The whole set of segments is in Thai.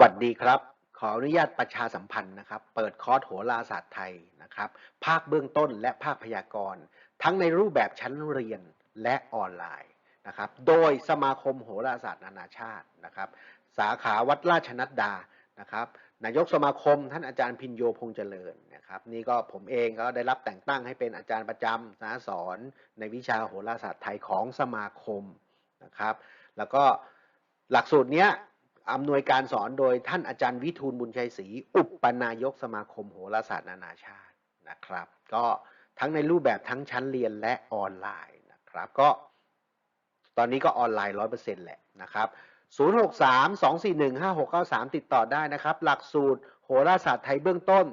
วัสดีครับ ขออนุญาตประชาสัมพันธ์นะครับ เปิดคอร์สโหราศาสตร์ไทยนะครับ ภาคเบื้องต้นและภาคพยากรณ์ ทั้งในรูปแบบชั้นเรียนและออนไลน์นะครับ โดยสมาคมโหราศาสตร์นานาชาตินะครับ สาขาวัดราชนัดดานะครับนายกสมาคมท่านอาจารย์พินโยพงษ์เจริญนะครับ นี่ก็ผมเองก็ได้รับแต่งตั้งให้เป็นอาจารย์ประจำนะสอนในวิชาโหราศาสตร์ไทยของสมาคมนะครับ แล้วก็หลักสูตรเนี้ย อำนวยการสอนโดยท่านอาจารย์วิทูลบุญชัยศรีอุปนายกสมาคมโหราศาสตร์นานาชาตินะครับ ก็ทั้งในรูปแบบทั้งชั้นเรียนและออนไลน์นะครับ ก็ ตอนนี้ก็ออนไลน์ร้อยเปอร์เซ็นต์แหละนะครับ063 241 5693 ติดต่อได้นะครับ หลักสูตรโหราศาสตร์ไทยเบื้องต้น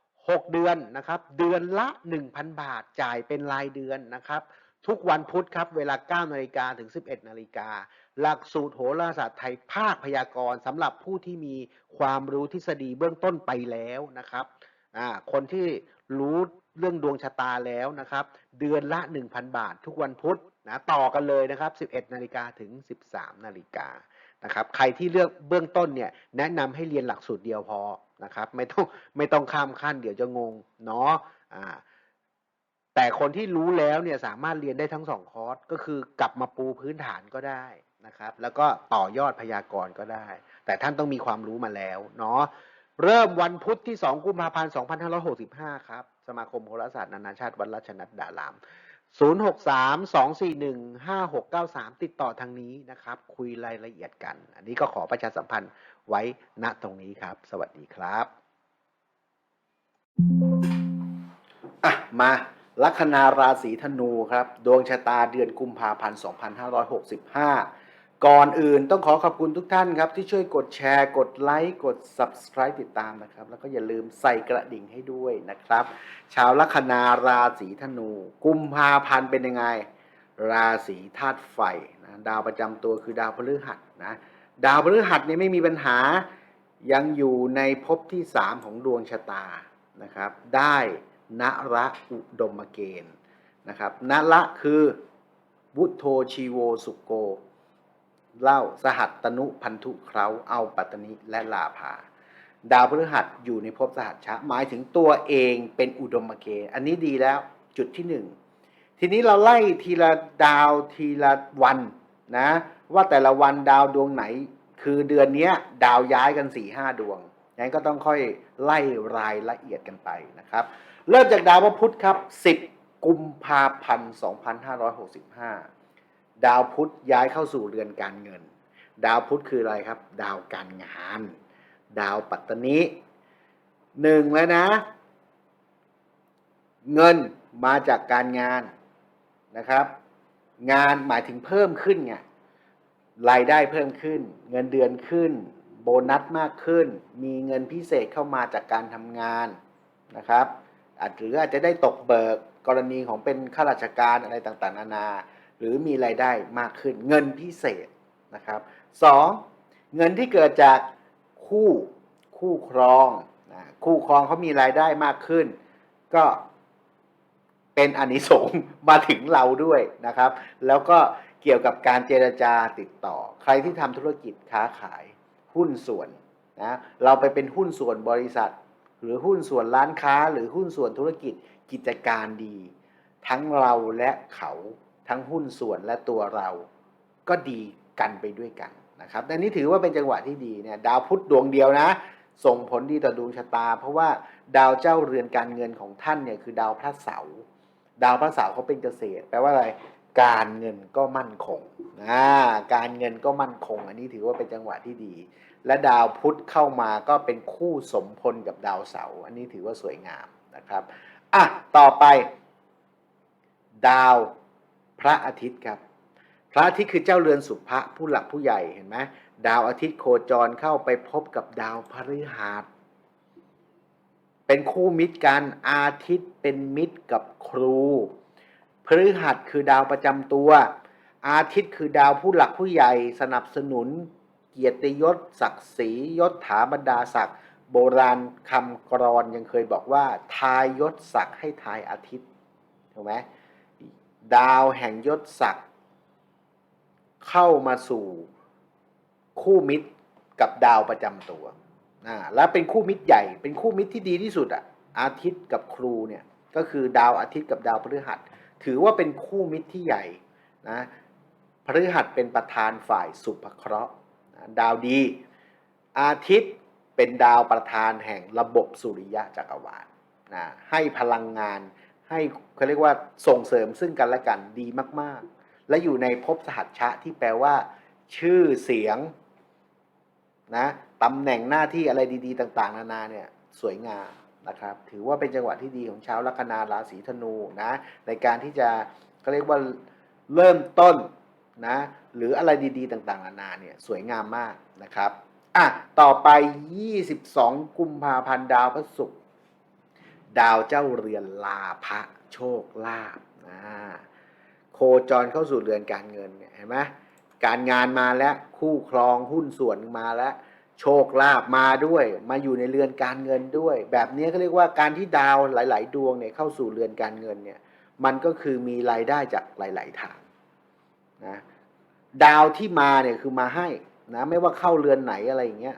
6 เดือนนะครับ เดือนละ 1,000 บาทจ่ายเป็นรายเดือนนะครับ ทุกวันพุธครับ เวลา 9 นาฬิกาถึง 11 นาฬิกา หลักสูตรโหราศาสตร์ไทยภาคพยากรณ์สำหรับผู้ที่มีความรู้ทฤษฎีเบื้องต้นไปแล้วนะครับคนที่รู้เรื่องดวงชะตาแล้วนะครับ เดือนละ 1,000 บาททุกวันพุธนะต่อกันเลยนะครับ 11 นาฬิกาถึง 13 นาฬิกานะครับ ใครที่เลือกเบื้องต้นเนี่ยแนะนำให้เรียนหลักสูตรเดียวพอนะครับ ไม่ต้องไม่ต้องข้ามขั้นเดี๋ยวจะงงเนาะอ่าแต่คนที่รู้แล้วเนี่ยสามารถเรียนได้ทั้งสองคอร์สก็คือกลับมาปูพื้นฐานก็ได้ นะครับ แล้วก็ต่อยอดพยากรณ์ก็ได้ แต่ท่านต้องมีความรู้มาแล้วเนาะเริ่มวันพุธที่ 2 กุมภาพันธ์ 2565 ครับ สมาคมโหราศาสตร์นานาชาติวัดราชนัดดาราม 063 241 5693 ติดต่อทางนี้นะครับ คุยรายละเอียดกัน อันนี้ก็ขอประชาสัมพันธ์ไว้ณตรงนี้ครับ สวัสดีครับ อะ มาลัคนาราศีธนูครับ ดวงชะตาเดือนกุมภาพันธ์ 2565 ก่อนอื่นต้องขอขอบคุณทุกท่านครับ ที่ช่วยกดแชร์ กดไลค์ กด Subscribe ติดตามนะครับ แล้วก็อย่าลืมใส่กระดิ่งให้ด้วยนะครับ ชาวลัคนาราศีธนู กุมภาพันธ์เป็นยังไง ราศีธาตุไฟนะดาวประจำตัวคือดาวพฤหัสนะดาวพฤหัสเนี่ยไม่มีปัญหายังอยู่ในภพที่ 3 ของดวงชะตานะครับ ได้นระอุดมเกณฑ์นะครับนระคือบุโทชีโวสุโก เล่าสหัตตนุพันธุเคราเอาปัตตนิและลาภาดาวพฤหัสอยู่ในภพสหัชชะหมายถึงตัวเองเป็นอุดมเกณฑ์อันนี้ดีแล้วจุดที่หนึ่งทีนี้เราไล่ทีละดาวทีละวันนะว่าแต่ละวันดาวดวงไหน คือเดือนนี้ดาวย้ายกัน4ี่ห้าดวงงั้นก็ต้องค่อยไล่รายละเอียดกันไปนะครับ เริ่มจากดาวพระพุธครับ 10 กุมภาพันธ์ 2565 ดาวพุธย้ายเข้าสู่เรือนการเงิน ดาวพุธคืออะไรครับ ดาวการงาน ดาวปัตตนิหนึ่งแล้วนะ เงินมาจากการงานนะครับ งานหมายถึงเพิ่มขึ้นไงรายได้เพิ่มขึ้น เงินเดือนขึ้น โบนัสมากขึ้น มีเงินพิเศษเข้ามาจากการทำงานนะครับอาจหรืออาจจะได้ตกเบิกกรณีของเป็นข้าราชการอะไรต่างๆ นานา หรือมีรายได้มากขึ้นเงินพิเศษนะครับสองเงินที่เกิดจากคู่คู่ครองนะคู่ครองเขามีรายได้มากขึ้น ก็เป็นอานิสงส์มาถึงเราด้วยนะครับ แล้วก็เกี่ยวกับการเจรจาติดต่อ ใครที่ทำธุรกิจค้าขายหุ้นส่วนนะเราไปเป็นหุ้นส่วนบริษัท หรือหุ้นส่วนร้านค้า หรือหุ้นส่วนธุรกิจกิจการดี ทั้งเราและเขา ทั้งหุ้นส่วนและตัวเราก็ดีกันไปด้วยกันนะครับดังนี้ถือว่าเป็นจังหวะที่ดีเนี่ยดาวพุธดวงเดียวนะ ส่งผลดีต่อดวงชะตา เพราะว่าดาวเจ้าเรือนการเงินของท่านเนี่ยคือดาวพระเสาร์ดาวพระเสาร์เขาเป็นเกษตร แปลว่าอะไรการเงินก็มั่นคงอ่าการเงินก็มั่นคง อันนี้ถือว่าเป็นจังหวะที่ดี และดาวพุธเข้ามาก็เป็นคู่สมพลกับดาวเสาร์อันนี้ถือว่าสวยงามนะครับอะต่อไป ดาว พระอาทิตย์ครับ พระอาทิตย์คือเจ้าเรือนสุภะผู้หลักผู้ใหญ่เห็นไหมดาวอาทิตย์โคจรเข้าไปพบกับดาวพฤหัสเป็นคู่มิตรกันอาทิตย์เป็นมิตรกับครูพฤหัสคือดาวประจำตัว อาทิตย์คือดาวผู้หลักผู้ใหญ่สนับสนุน เกียรติยศศักดิ์ศรียศถาบรรดาศักดิ์โบราณคำกรอนยังเคยบอกว่า ทายยศศักดิ์ให้ทายอาทิตย์ถูกไหม ดาวแห่งยศศักดิ์เข้ามาสู่คู่มิตรกับดาวประจำตัวอ่าแล้วเป็นคู่มิตรใหญ่ เป็นคู่มิตรที่ดีที่สุดอะอาทิตย์กับครูเนี่ยก็คือดาวอาทิตย์กับดาวพฤหัส ถือว่าเป็นคู่มิตรที่ใหญ่นะพฤหัสเป็นประธานฝ่ายสุภเคราะห์ดาวดี อาทิตย์เป็นดาวประธานแห่งระบบสุริยะจักรวาลนะให้พลังงาน ให้เขาเรียกว่าส่งเสริมซึ่งกันและกันดีมาก ๆ และอยู่ในภพสหัชชะที่แปลว่า ชื่อเสียงนะตำแหน่งหน้าที่อะไรดี ๆ ต่าง ๆ นานาเนี่ยสวยงามนะครับ ถือว่าเป็นจังหวะที่ดีของชาวลัคนาราศีธนูนะในการที่จะเขาเรียกว่าเริ่มต้นนะหรืออะไรดี ๆ ต่าง ๆ นานาเนี่ยสวยงามมากนะครับอะต่อไป 22 กุมภาพันธ์ดาวพระศุกร์ ดาวเจ้าเรือนลาภะโชคลาภนะโคจรเข้าสู่เรือนการเงินเนี่ยเห็นไหมการงานมาแล้วคู่ครองหุ้นส่วนมาแล้ว โชคลาภมาด้วย มาอยู่ในเรือนการเงินด้วย แบบนี้เขาเรียกว่าการที่ดาวหลาย ๆ ดวงเนี่ยเข้าสู่เรือนการเงินเนี่ยมันก็คือมีรายได้จากหลาย ๆ ทางนะดาวที่มาเนี่ยคือมาให้นะไม่ว่าเข้าเรือนไหนอะไรอย่างเงี้ย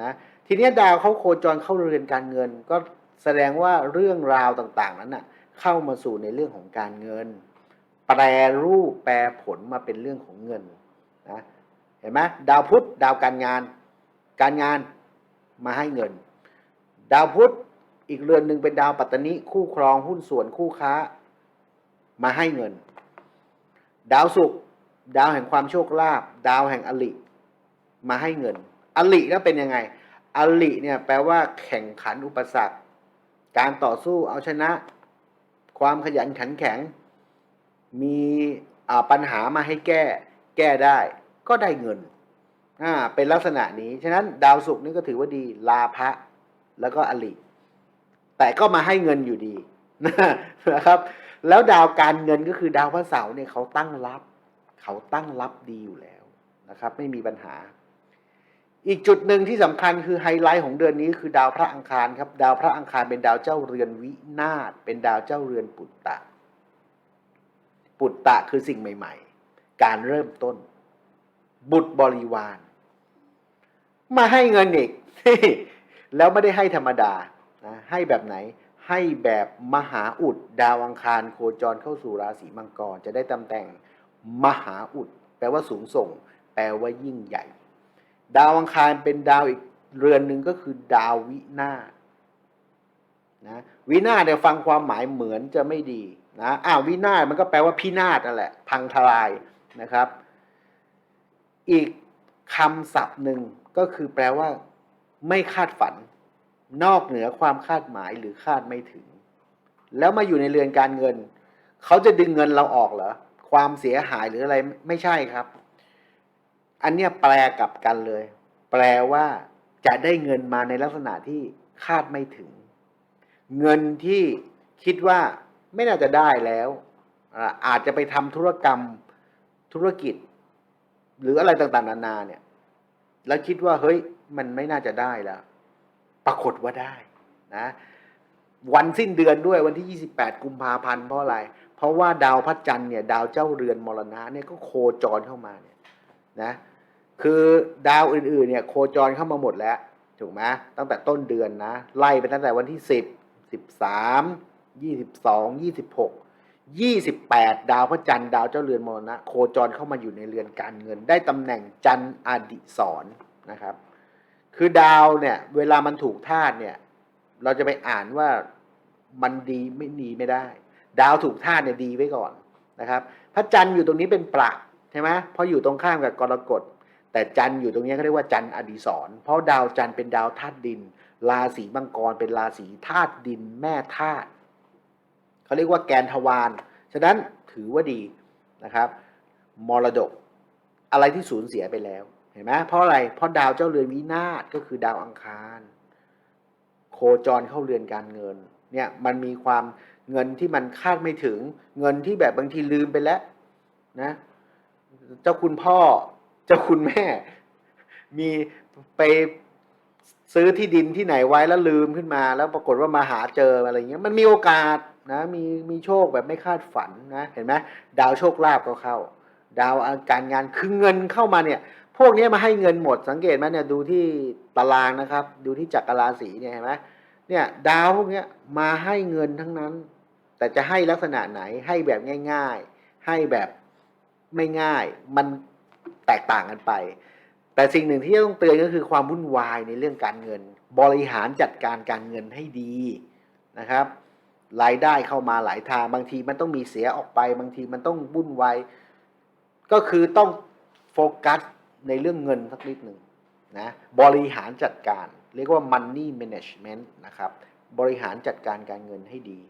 นะทีนี้ดาวเขาโคจรเข้าเรือนการเงิน ก็ แสดงว่าเรื่องราวต่างๆนั้นน่ะเข้ามาสู่ในเรื่องของการเงิน แปรรูปแปรผลมาเป็นเรื่องของเงินนะเห็นไหมดาวพุธดาวการงาน การงานมาให้เงิน ดาวพุธอีกเรือนหนึ่งเป็นดาวปัตตนิคู่ครองหุ้นส่วนคู่ค้า มาให้เงิน ดาวศุกร์ดาวแห่งความโชคลาภดาวแห่งอลิมาให้เงิน อลิแล้วเป็นยังไง อลิเนี่ยแปลว่าแข่งขันอุปสรรค การต่อสู้เอาชนะ ความขยันขันแข็ง มีปัญหามาให้แก้ แก้ได้ ก็ได้เงินอ่าเป็นลักษณะนี้ ฉะนั้นดาวศุกร์นี่ก็ถือว่าดี ลาภะแล้วก็อลิ แต่ก็มาให้เงินอยู่ดีนะครับ แล้วดาวการเงินก็คือดาวพระเสาร์เนี่ยเขาตั้งรับ เขาตั้งรับดีอยู่แล้วนะครับ ไม่มีปัญหา อีกจุดหนึ่งที่สำคัญคือไฮไลท์ของเดือนนี้คือดาวพระอังคารครับ ดาวพระอังคารเป็นดาวเจ้าเรือนวินาศเป็นดาวเจ้าเรือนปุตตะ ปุตตะคือสิ่งใหม่ๆ การเริ่มต้น บุตรบริวาร มาให้เงินอีกแล้วไม่ได้ให้ธรรมดานะให้แบบไหนให้แบบมหาอุด ดาวอังคารโคจรเข้าสู่ราศีมังกร จะได้ตำแหน่งมหาอุด แปลว่าสูงส่ง แปลว่ายิ่งใหญ่ ดาวอังคารเป็นดาวอีกเรือนหนึ่งก็คือดาววินาศนะวินาศเนี่ยฟังความหมายเหมือนจะไม่ดีนะอ้าววินาศมันก็แปลว่าพินาศนั่นแหละ พังทลายนะครับ อีกคำศัพท์หนึ่งก็คือแปลว่า ไม่คาดฝัน นอกเหนือความคาดหมายหรือคาดไม่ถึง แล้วมาอยู่ในเรือนการเงิน เขาจะดึงเงินเราออกเหรอความเสียหายหรืออะไรไม่ใช่ครับ อันเนี้ยแปลกลับกันเลย แปลว่าจะได้เงินมาในลักษณะที่คาดไม่ถึง เงินที่คิดว่าไม่น่าจะได้แล้วอาอาจจะไปทำธุรกรรมธุรกิจ หรืออะไรต่างๆ นานาเนี่ย แล้วคิดว่าเฮ้ยมันไม่น่าจะได้แล้ว ปรากฏว่าได้นะ วันสิ้นเดือนด้วยวันที่ 28 กุมภาพันธ์เพราะอะไร เพราะว่าดาวพระจันทร์เนี่ย ดาวเจ้าเรือนมรณะเนี่ยก็โคจรเข้ามาเนี่ย นะคือดาวอื่นๆเนี่ยโคจรเข้ามาหมดแล้วถูกไหมตั้งแต่ต้นเดือนนะไล่ไปตั้งแต่วันที่ 10 13 22 26 28 ดาวพระจันทร์ดาวเจ้าเรือนมรณะโคจรเข้ามาอยู่ในเรือนการเงิน ได้ตำแหน่งจันทร์อดิศรนะครับ คือดาวเนี่ยเวลามันถูกธาตุเนี่ยเราจะไปอ่านว่ามันดีไม่ดีไม่ได้ ดาวถูกธาตุเนี่ยดีไว้ก่อนนะครับ พระจันทร์อยู่ตรงนี้เป็นประ ใช่ไหมเพราะอยู่ตรงข้ามกับกรกฎ แต่จันทร์อยู่ตรงนี้เขาเรียกว่าจันทร์อดีศรเพราะดาวจันทร์เป็นดาวธาตุดิน ราศีมังกรเป็นราศีธาตุดินแม่ธาตุเขาเรียกว่าแกนทวารฉะนั้นถือว่าดีนะครับมรดกอะไรที่สูญเสียไปแล้วเห็นไหมเพราะอะไรเพราะดาวเจ้าเรือนวินาศก็คือดาวอังคาร โคจรเข้าเรือนการเงินเนี่ยมันมีความเงินที่มันคาดไม่ถึงเงินที่แบบบางทีลืมไปแล้วนะ เจ้าคุณพ่อ เจ้าคุณแม่ มีไปซื้อที่ดินที่ไหนไว้แล้วลืมขึ้นมา แล้วปรากฏว่ามาหาเจออะไรเงี้ยมันมีโอกาสนะมีมีโชคแบบไม่คาดฝันนะเห็นไหมดาวโชคลาภก็เข้า ดาวการงานคือเงินเข้ามาเนี่ย พวกนี้มาให้เงินหมดสังเกตไหมเนี่ยดูที่ตารางนะครับ ดูที่จักรราศีเนี่ยเห็นไหมเนี่ยดาวพวกนี้มาให้เงินทั้งนั้น แต่จะให้ลักษณะไหนให้แบบง่าย ๆ ให้แบบ ไม่ง่าย มันแตกต่างกันไป แต่สิ่งหนึ่งที่ต้องเตือนก็คือความวุ่นวายในเรื่องการเงิน บริหารจัดการการเงินให้ดีนะครับ รายได้เข้ามาหลายทางบางทีมันต้องมีเสียออกไป บางทีมันต้องวุ่นวายก็คือต้องโฟกัสในเรื่องเงินสักนิดหนึ่งนะบริหารจัดการ เรียกว่า money management นะครับ บริหารจัดการการเงินให้ดี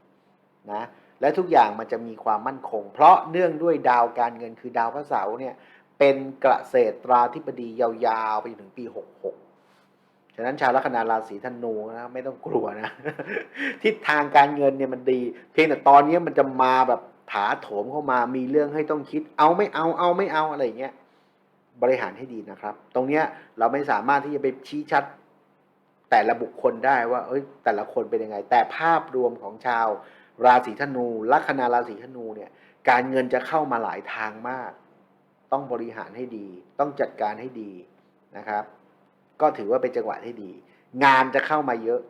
นะ และทุกอย่างมันจะมีความมั่นคง เพราะเนื่องด้วยดาวการเงินคือดาวพระเสาร์เนี่ยเป็นกระเกษตราธิบดียาวๆ ไปถึงปี 66 ฉะนั้นชาวลัคนาราศีธนูนะไม่ต้องกลัวนะ ทิศทางการเงินเนี่ยมันดี เพียงแต่ตอนนี้มันจะมาแบบถาโถมเข้ามามีเรื่องให้ต้องคิด เอาไม่เอาเอาไม่เอาอะไรเงี้ยบริหารให้ดีนะครับ ตรงเนี้ยเราไม่สามารถที่จะไปชี้ชัดแต่ละบุคคลได้ว่า เอ้ยแต่ละคนเป็นยังไง แต่ภาพรวมของชาว ราศีธนูลัคนาราศีธนูเนี่ยการเงินจะเข้ามาหลายทางมาก ต้องบริหารให้ดี ต้องจัดการให้ดีนะครับ ก็ถือว่าเป็นจังหวะที่ดี งานจะเข้ามาเยอะ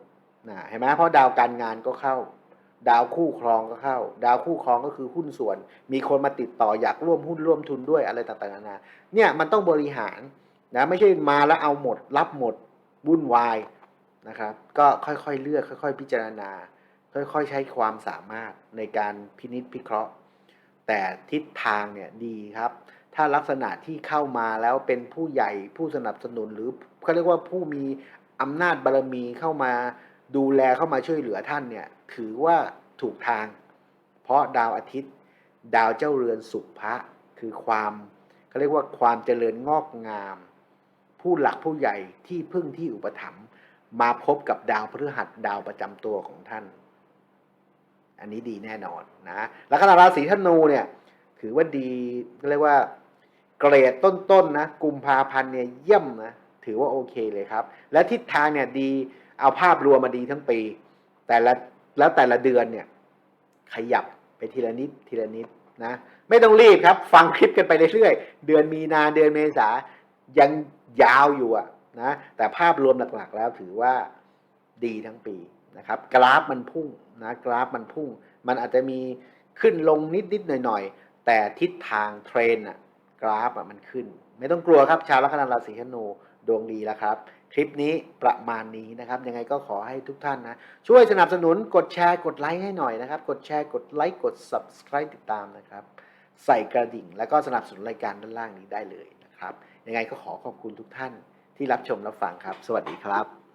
นะเห็นไหมเพราะดาวการงานก็เข้า ดาวคู่ครองก็เข้า ดาวคู่ครองก็คือหุ้นส่วน มีคนมาติดต่ออยากร่วมหุ้นร่วมทุนด้วยอะไรต่างๆนานาเนี่ยมันต้องบริหารนะไม่ใช่มาแล้วเอาหมด รับหมดวุ่นวายนะครับ ก็ค่อยๆเลือกค่อย ๆ พิจารณา ค่อยๆ ใช้ความสามารถในการพินิจพิเคราะห์ แต่ทิศทางเนี่ยดีครับ ถ้าลักษณะที่เข้ามาแล้วเป็นผู้ใหญ่ผู้สนับสนุนหรือเขาเรียกว่าผู้มีอำนาจบารมีเข้ามาดูแลเข้ามาช่วยเหลือท่านเนี่ยถือว่าถูกทาง เพราะดาวอาทิตย์ ดาวเจ้าเรือนสุภะคือความเขาเรียกว่าความเจริญงอกงาม ผู้หลักผู้ใหญ่ที่พึ่งที่อุปถัมภ์มาพบกับดาวพฤหัสดาวประจำตัวของท่าน อันนี้ดีแน่นอนนะลัคนาราศีธนูเนี่ยถือว่าดีเรียกว่าเกรดต้นๆนะกุมภาพันธ์เนี่ยเยี่ยมนะถือว่าโอเคเลยครับ และทิศทางเนี่ยดีเอาภาพรวมมาดีทั้งปี แต่ละแล้วแต่ละเดือนเนี่ยขยับไปทีละนิดทีละนิดนะไม่ต้องรีบครับ ฟังคลิปกันไปเรื่อยๆเดือนมีนาเดือนเมษายังยาวอยู่อะนะแต่ภาพรวมหลักๆแล้วถือว่าดีทั้งปีนะครับ กราฟมันพุ่ง นะกราฟมันพุ่ง มันอาจจะมีขึ้นลงนิดๆหน่อยๆแต่ทิศทางเทรนอะกราฟอะมันขึ้น ไม่ต้องกลัวครับชาวลัคนาราศีธนูดวงดีแล้วครับ คลิปนี้ประมาณนี้นะครับ ยังไงก็ขอให้ทุกท่านนะ ช่วยสนับสนุนกดแชร์กดไลค์ให้หน่อยนะครับ กดแชร์กดไลค์กด subscribe ติดตามนะครับ ใส่กระดิ่ง แล้วก็สนับสนุนรายการด้านล่างนี้ได้เลยนะครับ ยังไงก็ขอขอบคุณทุกท่านที่รับชมรับฟังครับ สวัสดีครับ